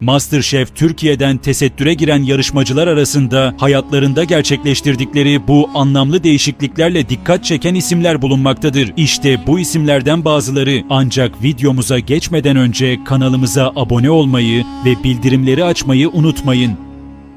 MasterChef Türkiye'den tesettüre giren yarışmacılar arasında hayatlarında gerçekleştirdikleri bu anlamlı değişikliklerle dikkat çeken isimler bulunmaktadır. İşte bu isimlerden bazıları ancak videomuza geçmeden önce kanalımıza abone olmayı ve bildirimleri açmayı unutmayın.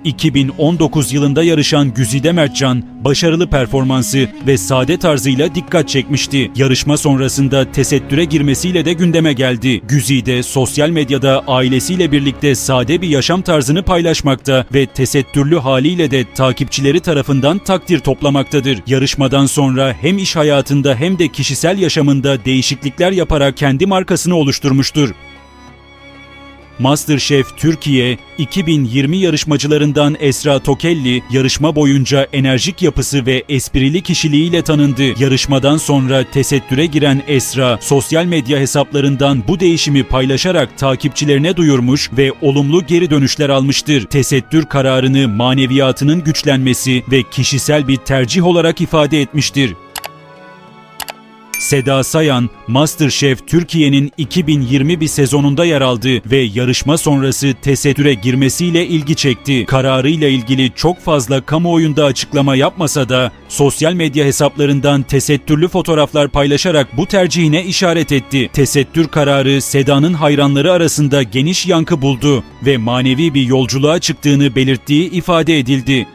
2019 yılında yarışan Güzide Mertcan, başarılı performansı ve sade tarzıyla dikkat çekmişti. Yarışma sonrasında tesettüre girmesiyle de gündeme geldi. Güzide sosyal medyada ailesiyle birlikte sade bir yaşam tarzını paylaşmakta ve tesettürlü haliyle de takipçileri tarafından takdir toplamaktadır. Yarışmadan sonra hem iş hayatında hem de kişisel yaşamında değişiklikler yaparak kendi markasını oluşturmuştur. MasterChef Türkiye 2020 yarışmacılarından Esra Tokelli yarışma boyunca enerjik yapısı ve esprili kişiliğiyle tanındı. Yarışmadan sonra tesettüre giren Esra sosyal medya hesaplarından bu değişimi paylaşarak takipçilerine duyurmuş ve olumlu geri dönüşler almıştır. Tesettür kararını maneviyatının güçlenmesi ve kişisel bir tercih olarak ifade etmiştir. Seda Sayan, MasterChef Türkiye'nin 2021 sezonunda yer aldı ve yarışma sonrası tesettüre girmesiyle ilgi çekti. Kararıyla ilgili çok fazla kamuoyunda açıklama yapmasa da sosyal medya hesaplarından tesettürlü fotoğraflar paylaşarak bu tercihine işaret etti. Tesettür kararı Seda'nın hayranları arasında geniş yankı buldu ve manevi bir yolculuğa çıktığını belirttiği ifade edildi.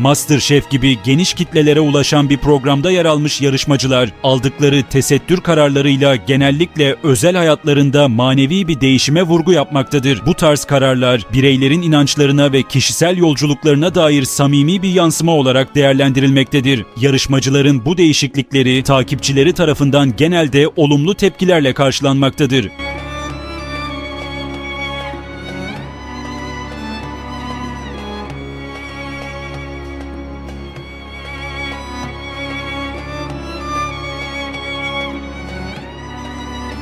MasterChef gibi geniş kitlelere ulaşan bir programda yer almış yarışmacılar aldıkları tesettür kararlarıyla genellikle özel hayatlarında manevi bir değişime vurgu yapmaktadır. Bu tarz kararlar bireylerin inançlarına ve kişisel yolculuklarına dair samimi bir yansıma olarak değerlendirilmektedir. Yarışmacıların bu değişiklikleri takipçileri tarafından genelde olumlu tepkilerle karşılanmaktadır.